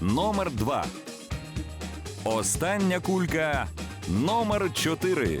Номер 2. Остання кулька номер 4.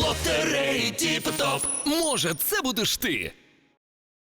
Лотереї Тіп-Топ. Може, це будеш ти.